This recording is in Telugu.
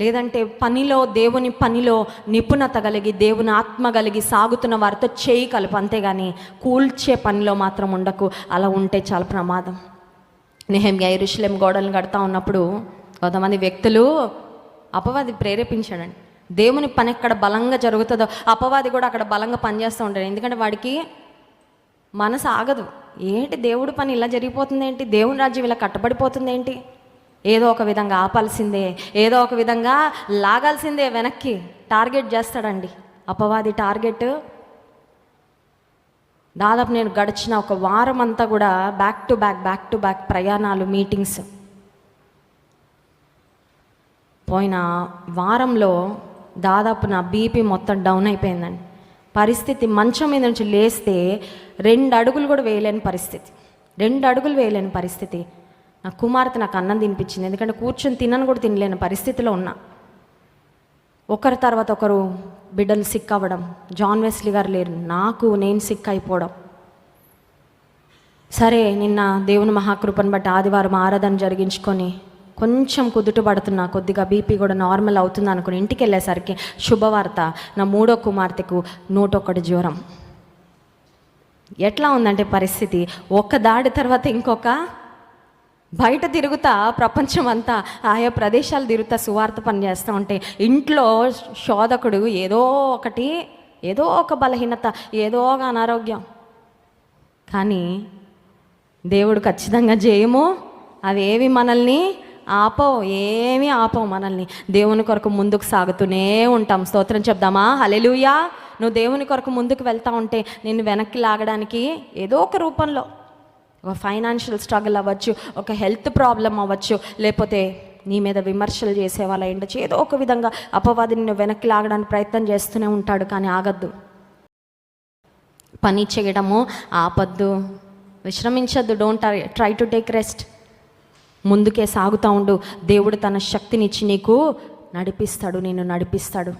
లేదంటే పనిలో దేవుని పనిలో నిపుణత కలిగి దేవుని ఆత్మ కలిగి సాగుతున్న వారితో చేయి కలుపు. అంతేగాని కూల్చే పనిలో మాత్రం ఉండకు. అలా ఉంటే చాలా ప్రమాదం. నెహమ్యా ఇరుషులేం గోడలు కడతా ఉన్నప్పుడు కొంతమంది వ్యక్తులు అపవాది ప్రేరేపించాడండి. దేవుని పని ఎక్కడ బలంగా జరుగుతుందో అపవాది కూడా అక్కడ బలంగా పనిచేస్తూ ఉంటాడు. ఎందుకంటే వాడికి మనసు ఆగదు. ఏంటి దేవుడి పని ఇలా జరిగిపోతుంది ఏంటి దేవుని రాజ్యం ఇలా కట్టబడిపోతుంది ఏంటి ఏదో ఒక విధంగా ఆపాల్సిందే ఏదో ఒక విధంగా లాగాల్సిందే వెనక్కి. టార్గెట్ చేస్తాడండి. అపవాది టార్గెట్. దాదాపు నేను గడిచిన ఒక వారం అంతా కూడా back to back back to back ప్రయాణాలు మీటింగ్స్ పోయిన వారంలో దాదాపు నా బీపీ మొత్తం డౌన్ అయిపోయిందండి. పరిస్థితి మంచం మీద నుంచి లేస్తే రెండు అడుగులు కూడా వేయలేని పరిస్థితి. రెండు అడుగులు వేయలేని పరిస్థితి. నా కుమార్తె నాకు అన్నం తినిపించింది. ఎందుకంటే కూర్చొని తినను కూడా తినలేని పరిస్థితిలో ఉన్నా. ఒకరి తర్వాత ఒకరు బిడ్డలు సిక్ అవ్వడం. జాన్ వెస్లీ గారు లేరు. నాకు నేను సిక్ అయిపోవడం. సరే నిన్న దేవుని మహాకృపను బట్టి ఆదివారం ఆరాధన జరిగించుకొని కొంచెం కుదుట పడుతున్నా కొద్దిగా బీపీ కూడా నార్మల్ అవుతుంది అనుకుని ఇంటికి వెళ్ళేసరికి శుభవార్త. నా మూడో కుమార్తెకు నూటొక్కటి జ్వరం. ఎట్లా ఉందంటే పరిస్థితి? ఒక్క దాడి తర్వాత ఇంకొక బయట తిరుగుతా ప్రపంచం అంతా ఆయా ప్రదేశాలు తిరుగుతా సువార్త పని చేస్తూ ఉంటే ఇంట్లో శోధకుడు ఏదో ఒకటి ఏదో ఒక బలహీనత ఏదో ఒక అనారోగ్యం. కానీ దేవుడు ఖచ్చితంగా చేయము అవేవి మనల్ని ఆపవు ఏమీ ఆపవు మనల్ని. దేవుని కొరకు ముందుకు సాగుతూనే ఉంటాం. స్తోత్రం చెప్దామా? హలెలుయా నువ్వు దేవుని కొరకు ముందుకు వెళ్తా ఉంటే నిన్ను వెనక్కి లాగడానికి ఏదో ఒక రూపంలో ఒక ఫైనాన్షియల్ స్ట్రగుల్ అవ్వచ్చు ఒక హెల్త్ ప్రాబ్లం అవ్వచ్చు లేకపోతే నీ మీద విమర్శలు చేసే వాళ్ళ ఉండొచ్చు ఏదో ఒక విధంగా అపవాది నిన్ను వెనక్కి లాగడానికి ప్రయత్నం చేస్తూనే ఉంటాడు కానీ ఆగద్దు. పని చేయడము ఆపద్దు. విశ్రమించద్దు don't try to take rest ముందుకే సాగుతూ ఉండు. దేవుడు తన శక్తినిచ్చి నీకు నడిపిస్తాడు నేను నడిపిస్తాడు.